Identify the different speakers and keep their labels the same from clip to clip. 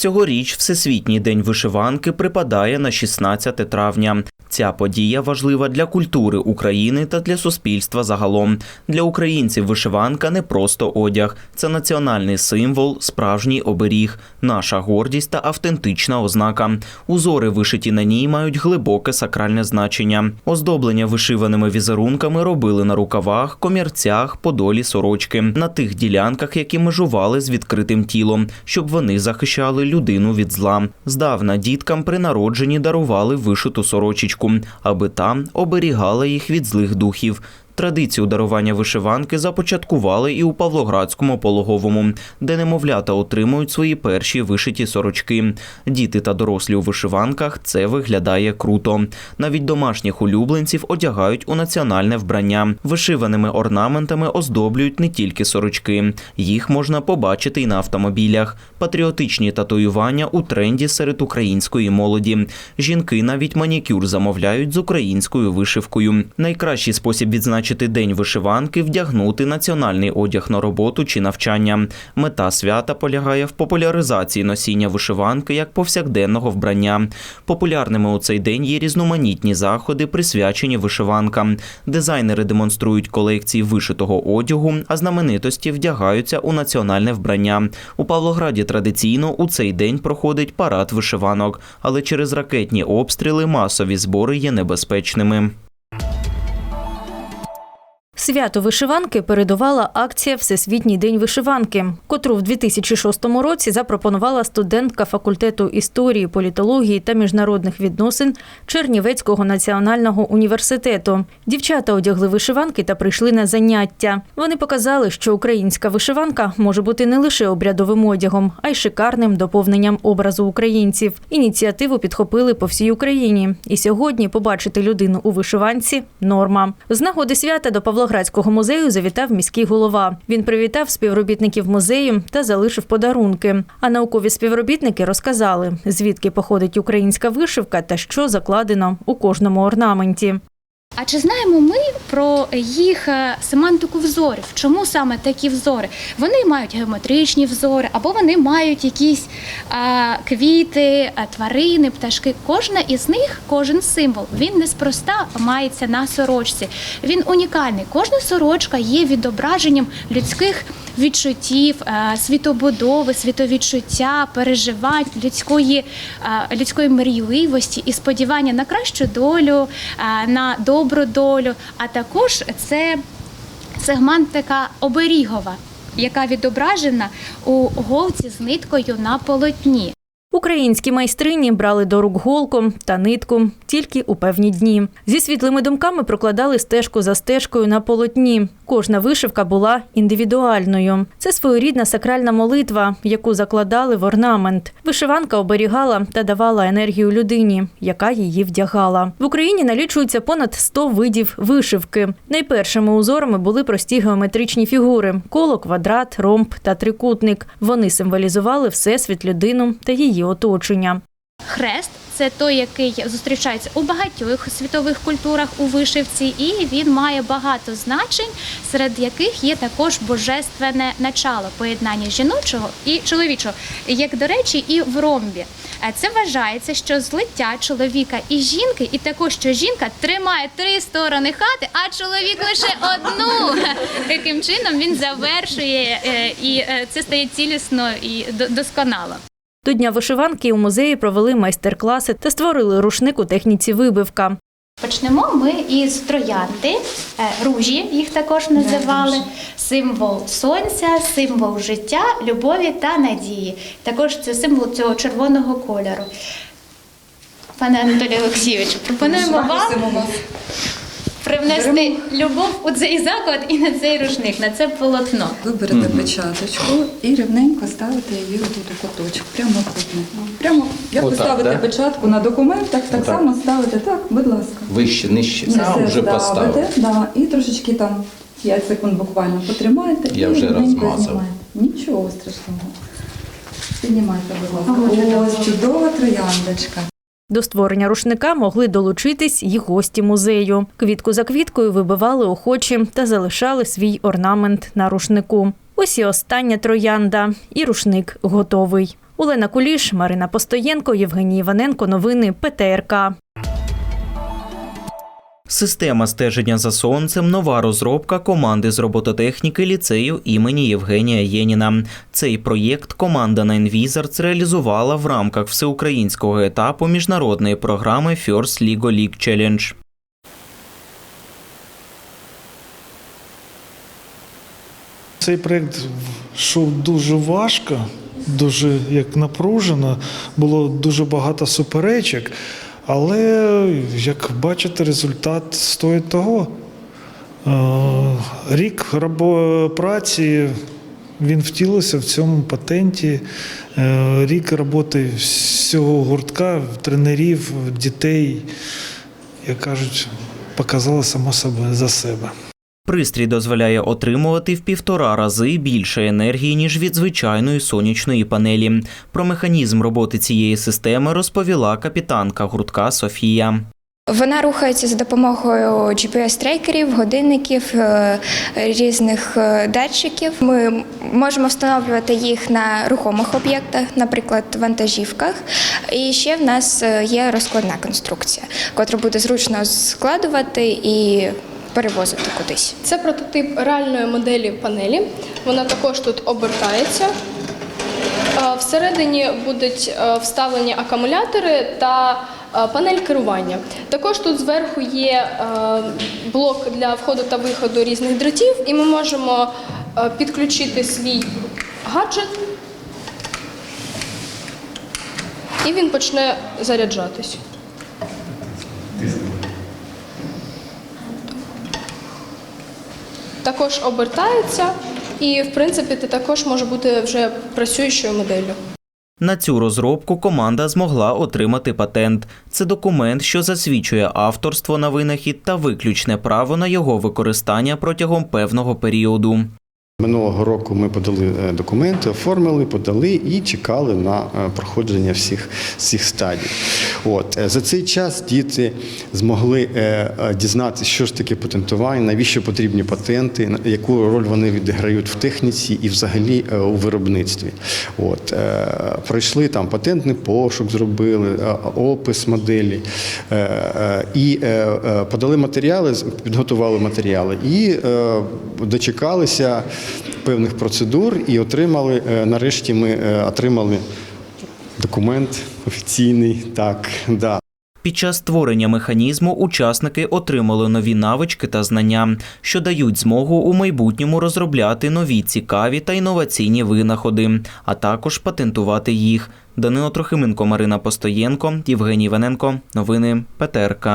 Speaker 1: Цьогоріч Всесвітній день вишиванки припадає на 16 травня. Ця подія важлива для культури України та для суспільства загалом. Для українців вишиванка не просто одяг, це національний символ, справжній оберіг, наша гордість та автентична ознака. Узори, вишиті на ній, мають глибоке сакральне значення. Оздоблення вишиваними візерунками робили на рукавах, комірцях, подолі сорочки, на тих ділянках, які межували з відкритим тілом, щоб вони захищали людину від зла. Здавна діткам при народженні дарували вишиту сорочечку, аби та оберігала їх від злих духів. Традицію дарування вишиванки започаткували і у Павлоградському пологовому, де немовлята отримують свої перші вишиті сорочки. Діти та дорослі у вишиванках це виглядає круто. Навіть домашніх улюбленців одягають у національне вбрання. Вишиваними орнаментами оздоблюють не тільки сорочки. Їх можна побачити і на автомобілях. Патріотичні татуювання у тренді серед української молоді. Жінки навіть манікюр замовляють з українською вишивкою. Найкращий спосіб відзначити день вишиванки вдягнути національний одяг на роботу чи навчання. Мета свята полягає в популяризації носіння вишиванки як повсякденного вбрання. Популярними у цей день є різноманітні заходи, присвячені вишиванкам. Дизайнери демонструють колекції вишитого одягу, а знаменитості вдягаються у національне вбрання. У Павлограді традиційно у цей день проходить парад вишиванок, але через ракетні обстріли масові збори є небезпечними.
Speaker 2: Свято вишиванки передувала акція Всесвітній день вишиванки, котру в 2006 році запропонувала студентка факультету історії, політології та міжнародних відносин Чернівецького національного університету. Дівчата одягли вишиванки та прийшли на заняття. Вони показали, що українська вишиванка може бути не лише обрядовим одягом, а й шикарним доповненням образу українців. Ініціативу підхопили по всій Україні. І сьогодні побачити людину у вишиванці норма. З нагоди свята до Павлоградського музею завітав міський голова. Він привітав співробітників музею та залишив подарунки. А наукові співробітники розказали, звідки походить українська вишивка та що закладено у кожному орнаменті.
Speaker 3: А чи знаємо ми про їх е, семантику взорів? Чому саме такі взори? Вони мають геометричні взори, або вони мають якісь а, квіти, а, тварини, пташки. Кожна із них, кожен символ, він неспроста мається на сорочці. Він унікальний. Кожна сорочка є відображенням людських відчуттів, е, світобудови, світовідчуття, переживань, людської, е, людської мрійливості і сподівання на кращу долю, е, на добру долю. А також це сегментика оберігова, яка відображена у голці з ниткою на полотні.
Speaker 2: Українські майстрині брали до рук голку та нитку тільки у певні дні. Зі світлими думками прокладали стежку за стежкою на полотні. Кожна вишивка була індивідуальною. Це своєрідна сакральна молитва, яку закладали в орнамент. Вишиванка оберігала та давала енергію людині, яка її вдягала. В Україні налічується понад 100 видів вишивки. Найпершими узорами були прості геометричні фігури: коло, квадрат, ромб та трикутник. Вони символізували всесвіт людину та її оточення.
Speaker 3: Хрест це той, який зустрічається у багатьох світових культурах у вишивці, і він має багато значень, серед яких є також божественне начало поєднання жіночого і чоловічого, як до речі, і в ромбі. Е, Це вважається, що злиття чоловіка і жінки, і також що жінка тримає три сторони хати, а чоловік лише одну. Таким чином він завершує, е, і е, це стає цілісно і до- досконало.
Speaker 2: До Дня вишиванки у музеї провели майстер-класи та створили рушник у техніці вибивка.
Speaker 3: Почнемо ми із троянди, е, ружі їх також називали, символ сонця, символ життя, любові та надії. Також це символ цього червоного кольору. Пане Анатолій Олексійович, пропонуємо вам привнести любов у цей заклад і на цей рушник, на це полотно.
Speaker 4: Ви берете печаточку і рівненько ставите її тут у куточок, прямо. Прямо як ви
Speaker 5: Отак,
Speaker 4: ставите
Speaker 5: да?
Speaker 4: печатку на документах, так
Speaker 5: Отак.
Speaker 4: само ставите так, будь ласка.
Speaker 5: Вище, нижче.
Speaker 4: Все
Speaker 5: А, вже
Speaker 4: ставите,
Speaker 5: поставив.
Speaker 4: да, і трошечки там 5 секунд буквально потримаєте
Speaker 5: Я
Speaker 4: і
Speaker 5: вже
Speaker 4: рівненько
Speaker 5: розмазав.
Speaker 4: знімаєте. Нічого страшного. Піднімайте, будь ласка. Ось чудова трояндочка.
Speaker 2: До створення рушника могли долучитись і гості музею. Квітку за квіткою вибивали охочі та залишали свій орнамент на рушнику. Ось і остання троянда, і рушник готовий. Олена Куліш, Марина Постоєнко, Євгеній Іваненко. Новини ПТРК.
Speaker 1: Система стеження за сонцем нова розробка команди з робототехніки ліцею імені Євгенія Єніна. Цей проєкт команда Nine Wizards реалізувала в рамках всеукраїнського етапу міжнародної програми First Ligo League Challenge.
Speaker 5: Цей проєкт йшов дуже важко, дуже як напружено, було дуже багато суперечок, але, як бачите, результат стоїть того. Е, Рік праці він втілився в цьому патенті. Е, Рік роботи всього гуртка, тренерів, дітей, як кажуть, показала само себе за себе.
Speaker 1: Пристрій дозволяє отримувати в півтора рази більше енергії, ніж від звичайної сонячної панелі. Про механізм роботи цієї системи розповіла капітанка гуртка Софія.
Speaker 6: Вона рухається за допомогою GPS-трекерів, годинників, е, різних е, датчиків. Ми можемо встановлювати їх на рухомих об'єктах, наприклад, вантажівках. І ще в нас е, є розкладна конструкція, котру буде зручно складувати і перевозити кудись.
Speaker 7: Це прототип реальної моделі панелі. Вона також тут обертається. Е, Всередині будуть е, вставлені акумулятори та е, панель керування. Також тут зверху є блок для входу та виходу різних дротів, і ми можемо підключити свій гаджет, і він почне заряджатись. Також обертається, і в принципі ти також може бути вже працюючою моделлю.
Speaker 1: На цю розробку команда змогла отримати патент. Це документ, що засвідчує авторство на винахід та виключне право на його використання протягом певного періоду.
Speaker 8: Минулого року ми подали е, документи, оформили, подали і чекали на е, проходження всіх цих стадій. От е, за цей час діти змогли дізнатися, що ж таке патентування, навіщо потрібні патенти, яку роль вони відіграють в техніці і взагалі у виробництві. От пройшли там патентний пошук, зробили опис моделі і подали матеріали, підготували матеріали і дочекалися певних процедур і отримали. е, Нарешті ми е, отримали документ офіційний. Так, да.
Speaker 1: Під час створення механізму учасники отримали нові навички та знання, що дають змогу у майбутньому розробляти нові цікаві та інноваційні винаходи, а також патентувати їх. Данило Трохименко, Марина Постоєнко, Євгеній Вененко. Новини ПТРК.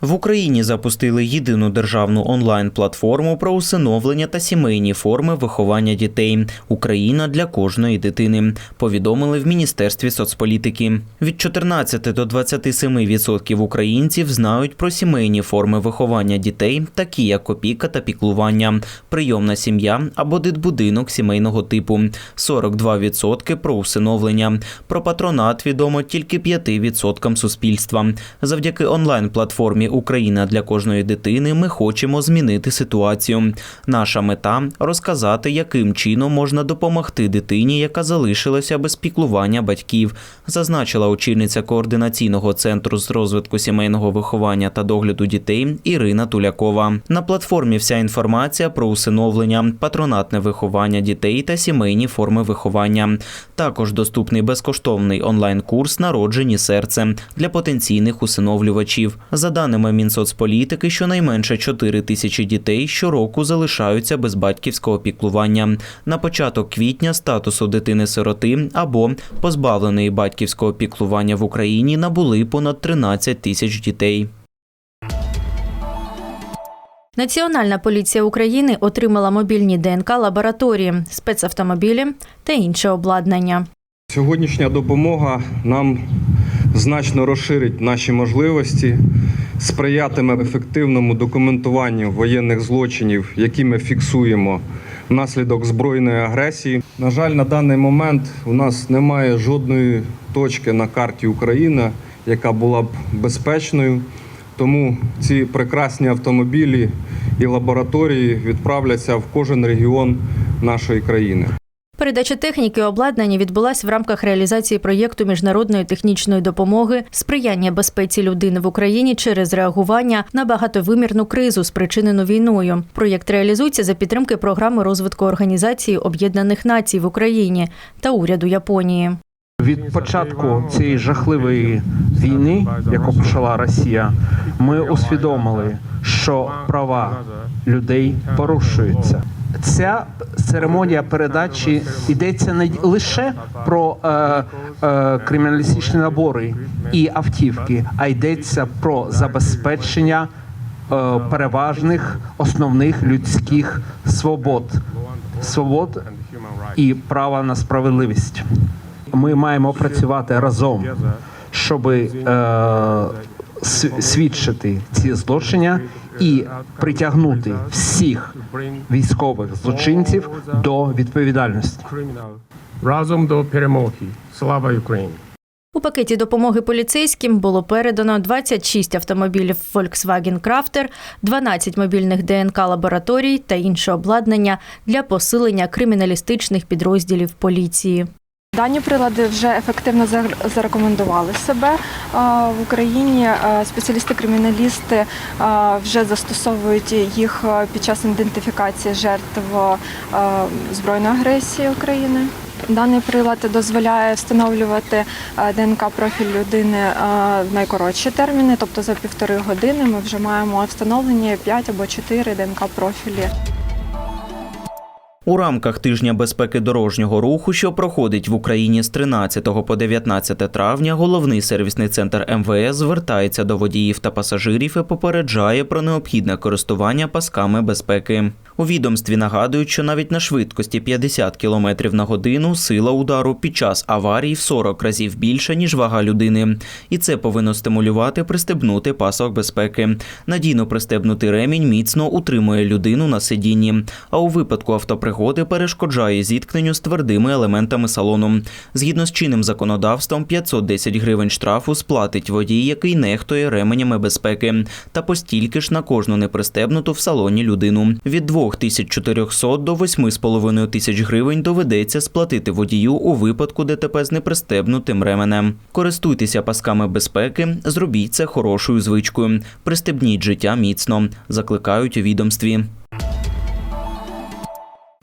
Speaker 1: В Україні запустили єдину державну онлайн-платформу про усиновлення та сімейні форми виховання дітей. Україна для кожної дитини. Повідомили в Міністерстві соцполітики. Від 14 до 27% українців знають про сімейні форми виховання дітей, такі як опіка та піклування, прийомна сім'я або дитбудинок сімейного типу. 42% про усиновлення. Про патронат відомо тільки 5% суспільства. Завдяки онлайн-платформі Україна для кожної дитини ми хочемо змінити ситуацію. Наша мета розказати, яким чином можна допомогти дитині, яка залишилася без піклування батьків, зазначила очільниця координаційного центру з розвитку сімейного виховання та догляду дітей Ірина Тулякова. На платформі вся інформація про усиновлення, патронатне виховання дітей та сімейні форми виховання. Також доступний безкоштовний онлайн-курс Народжені серце для потенційних усиновлювачів. За даними Мінсоцполітики, щонайменше 4 тисячі дітей щороку залишаються без батьківського піклування. На початок квітня статусу дитини-сироти або позбавленої батьківського піклування в Україні набули понад 13 тисяч дітей.
Speaker 2: Національна поліція України отримала мобільні ДНК лабораторії, спецавтомобілі та інше обладнання.
Speaker 9: Сьогоднішня допомога нам значно розширить наші можливості, сприятиме ефективному документуванню воєнних злочинів, які ми фіксуємо внаслідок збройної агресії. На жаль, на даний момент у нас немає жодної точки на карті України, яка була б безпечною. Тому ці прекрасні автомобілі і лабораторії відправляться в кожен регіон нашої країни.
Speaker 2: Передача техніки обладнання відбулась в рамках реалізації проєкту міжнародної технічної допомоги сприяння безпеці людини в Україні через реагування на багатовимірну кризу, спричинену війною. Проєкт реалізується за підтримки програми розвитку Організації Об'єднаних Націй в Україні та уряду Японії.
Speaker 10: Від початку цієї жахливої війни, яку почала Росія, ми усвідомили, що права людей порушуються. Ця церемонія передачі йдеться не лише про е, е, криміналістичні набори і автівки, а йдеться про забезпечення е, переважних основних людських свобод, свобод і права на справедливість. Ми маємо працювати разом, щоб е, свідчити ці злочини і притягнути всіх військових злочинців до відповідальності.
Speaker 11: Разом до перемоги. Слава Україні!
Speaker 2: У пакеті допомоги поліцейським було передано 26 автомобілів Volkswagen Crafter, 12 мобільних ДНК лабораторій та інше обладнання для посилення криміналістичних підрозділів поліції.
Speaker 12: Дані прилади вже ефективно зарекомендували себе в Україні. Спеціалісти-криміналісти вже застосовують їх під час ідентифікації жертв збройної агресії України. Даний прилад дозволяє встановлювати е, ДНК-профіль людини в найкоротші терміни, тобто за півтори години ми вже маємо встановлені 5 або 4 ДНК-профілі.
Speaker 1: У рамках тижня безпеки дорожнього руху, що проходить в Україні з 13 по 19 травня, головний сервісний центр МВС звертається до водіїв та пасажирів і попереджає про необхідне користування пасками безпеки. У відомстві нагадують, що навіть на швидкості 50 км на годину сила удару під час аварії в 40 разів більша, ніж вага людини. І це повинно стимулювати пристебнути пасок безпеки. Надійно пристебнутий ремінь міцно утримує людину на сидінні, а у випадку автопригоди перешкоджає зіткненню з твердими елементами салону. Згідно з чинним законодавством, 510 гривень штрафу сплатить водій, який нехтує ременями безпеки, та постільки ж на кожну непристебнуту в салоні людину. Від 2400 до 8,5 тисяч гривень доведеться сплатити водію у випадку ДТП з непристебнутим ременем. Користуйтеся пасками безпеки, зробіть це хорошою звичкою. Пристебніть життя міцно, закликають у відомстві.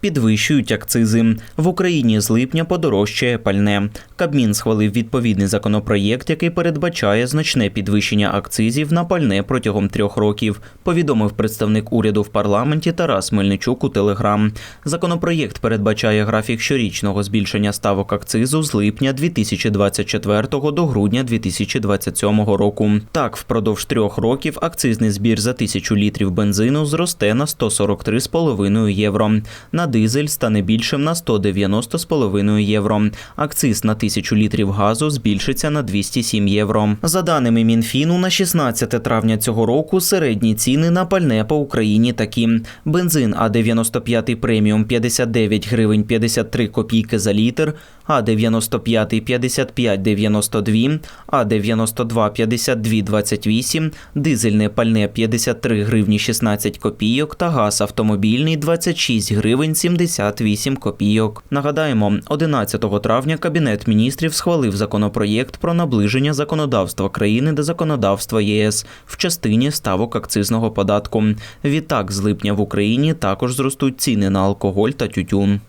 Speaker 1: Підвищують акцизи в Україні з липня подорожчає пальне. Кабмін схвалив відповідний законопроєкт, який передбачає значне підвищення акцизів на пальне протягом трьох років. Повідомив представник уряду в парламенті Тарас Мельничук у Телеграм. Законопроєкт передбачає графік щорічного збільшення ставок акцизу з липня 2024 до грудня 2027 року. Так, впродовж трьох років акцизний збір за тисячу літрів бензину зросте на 143,5 євро. На дизель стане більшим на 190,5 євро. Акциз на тисячу літрів газу збільшиться на 207 євро. За даними Мінфіну, на 16 травня цього року середні ціни на пальне по Україні такі: бензин А95 преміум 59 гривень 53 копійки за літр, А95 55 92, А92 52 28, дизельне пальне 53 гривні 16 копійок та газ автомобільний 26 гривень 78 копійок. Нагадаємо, 11 травня Кабінет міністрів схвалив законопроєкт про наближення законодавства країни до законодавства ЄС в частині ставок акцизного податку. Відтак, з липня в Україні також зростуть ціни на алкоголь та тютюн.